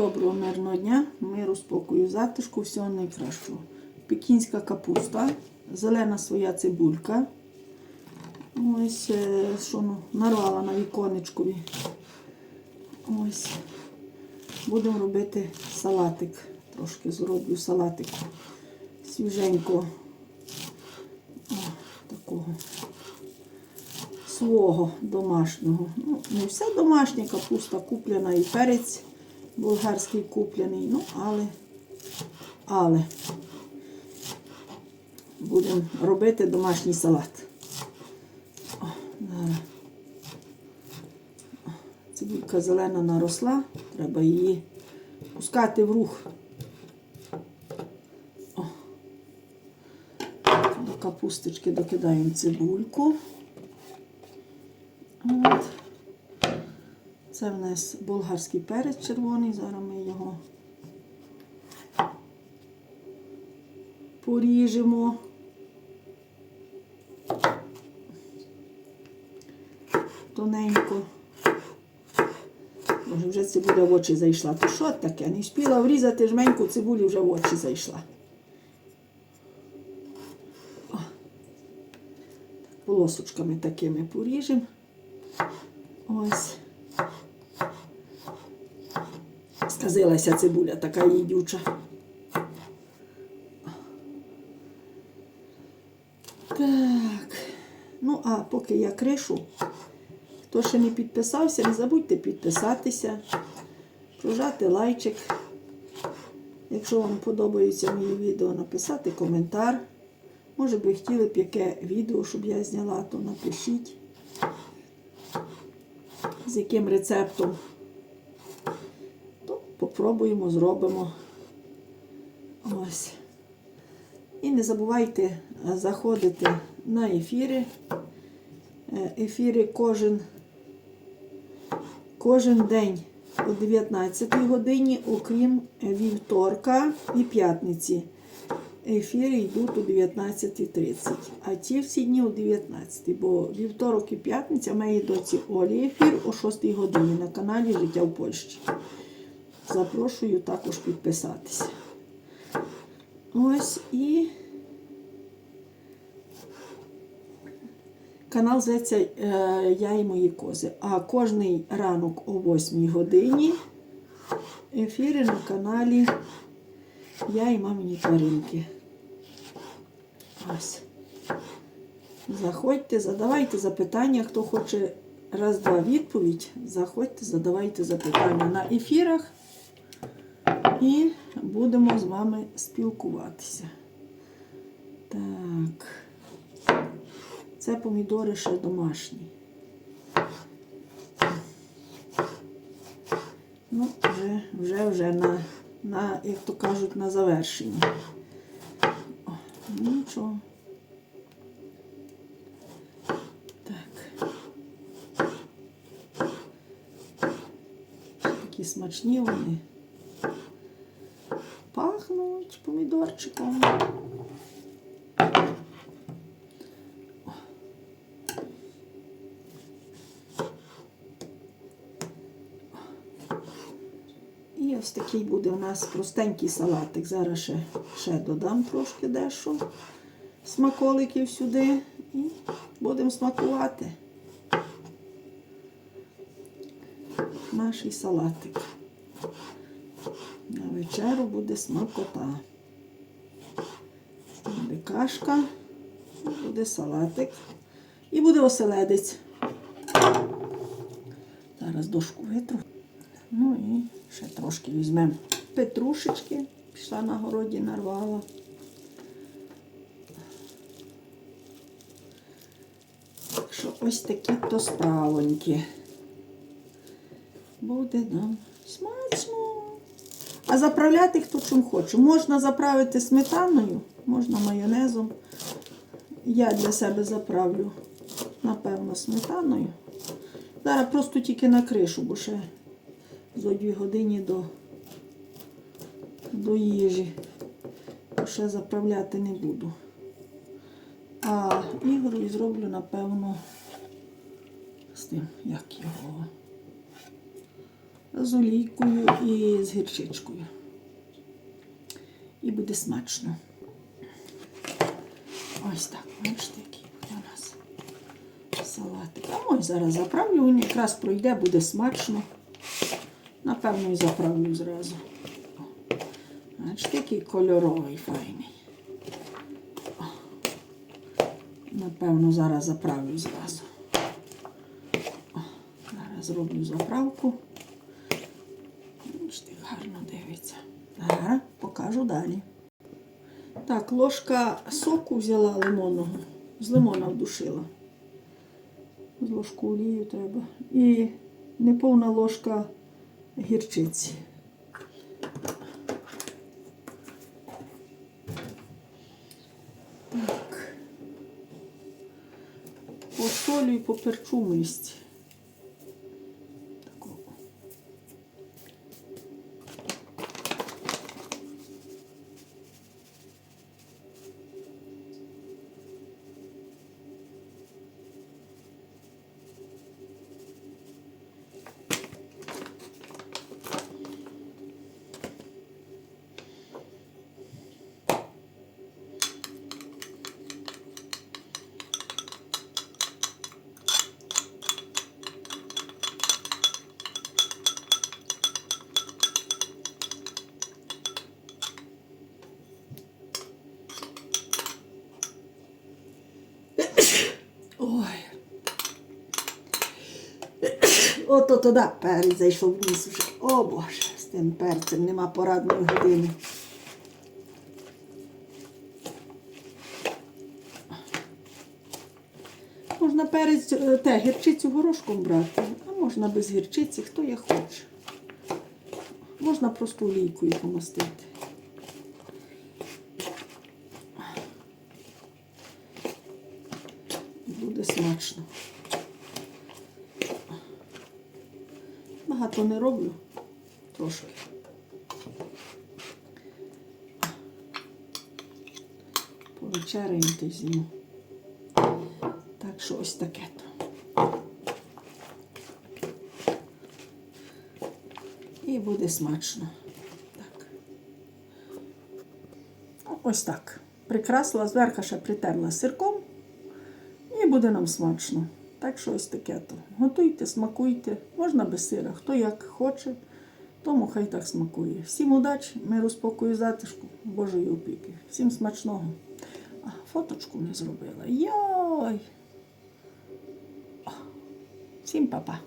доброго мирного дня, миру, спокою, затишку, всього найкращого. Пекінська капуста, зелена своя цибулька. Ось е, що ну, нарвала на віконечкові. Ось. Будемо робити салатик. Трошки зроблю салатику. Свіженько. О, такого свого домашнього. Ну, не вся домашня капуста куплена і перець болгарський куплений. Ну, але, але будемо робити домашній салат. Цибулька зелена наросла, треба її пускати в рух. О. До капусточки докидаємо цибульку. От. Це в нас болгарський перець червоний. Зараз ми його поріжемо. Тоненько. Може, вже цибуля в очі зайшла. То що таке? Не встигла врізати жменьку цибулі вже в очі зайшла. Полосочками такими поріжемо. Ось. Сказилася цибуля така їдюча. Так. Ну, а поки я кришу, хто ще не підписався, не забудьте підписатися, прожати лайчик. Якщо вам подобаються мої відео, написати коментар. Може би хотіли б яке відео, щоб я зняла, то напишіть з яким рецептом, то попробуємо, зробимо. Ось. І не забувайте заходити на ефіри. Е, Ефіри кожен, кожен день о 19 годині, окрім вівторка і п'ятниці. Ефіри йдуть о 19.30, а ті всі дні о 19, бо вівторок і п'ятниця моїй доці Олі ефір о 6 годині на каналі Життя в Польщі. Запрошую також підписатися. Ось і канал зветься е, Я і мої кози. А кожний ранок о 8 годині ефіри на каналі я і мамині тваринки. Ось. Заходьте, задавайте запитання. Хто хоче раз-два відповідь, заходьте, задавайте запитання на ефірах і будемо з вами спілкуватися. Так. Це помідори ще домашні. Ну, вже, вже, вже на на, як то кажуть, на завершенні. О, ну, нічого. Так. Такі смачні вони. Пахнуть помідорчиком. І ось такий буде у нас простенький салатик. Зараз ще, ще додам трошки дещо смаколиків сюди і будемо смакувати наш салатик. На вечеру буде смакота. Буде кашка, буде салатик і буде оселедець. Зараз дошку витру. Ну і ще трошки візьмемо петрушечки. Пішла на городі, нарвала. Так що ось такі то справоньки. Буде нам смачно. А заправляти хто чим хоче. Можна заправити сметаною, можна майонезом. Я для себе заправлю, напевно, сметаною. Зараз просто тільки на кришу, бо ще зо дві години до, до їжі. Ще заправляти не буду. А Ігору зроблю, напевно, з тим, як його. З олійкою і з гірчичкою. І буде смачно. Ось так, бачите, який буде у нас салатик. А ось зараз заправлю, він якраз пройде, буде смачно. Напевно, і заправлю зразу. Бачите, який кольоровий файний. О, Напевно, зараз заправлю зразу. О, Зараз зроблю заправку. Бачите, гарно дивиться. Зараз покажу далі. Так, ложка соку взяла лимонного. З лимона вдушила. З ложку олію треба. І неповна ложка гірчиці. Так. Посолю і поперчу мисць. Ото туди перець зайшов вниз уже. О Боже, з тим перцем нема порадної години. Можна перець е, те, гірчицю горошком брати, а можна без гірчиці, хто як хоче. Можна просто олійкою помастити. Буде смачно. Багато не роблю, трошки. Повечеряємо та й. Так що ось таке то. І буде смачно. Так. Ось так. Прикрасила, зверху ще притерла сирком. І буде нам смачно. Так що ось таке то. Готуйте, смакуйте. Можна без сира. Хто як хоче, тому хай так смакує. Всім удачі, миру, спокою, затишку, Божої опіки. Всім смачного. А, фоточку не зробила. Йой! Всім па-па.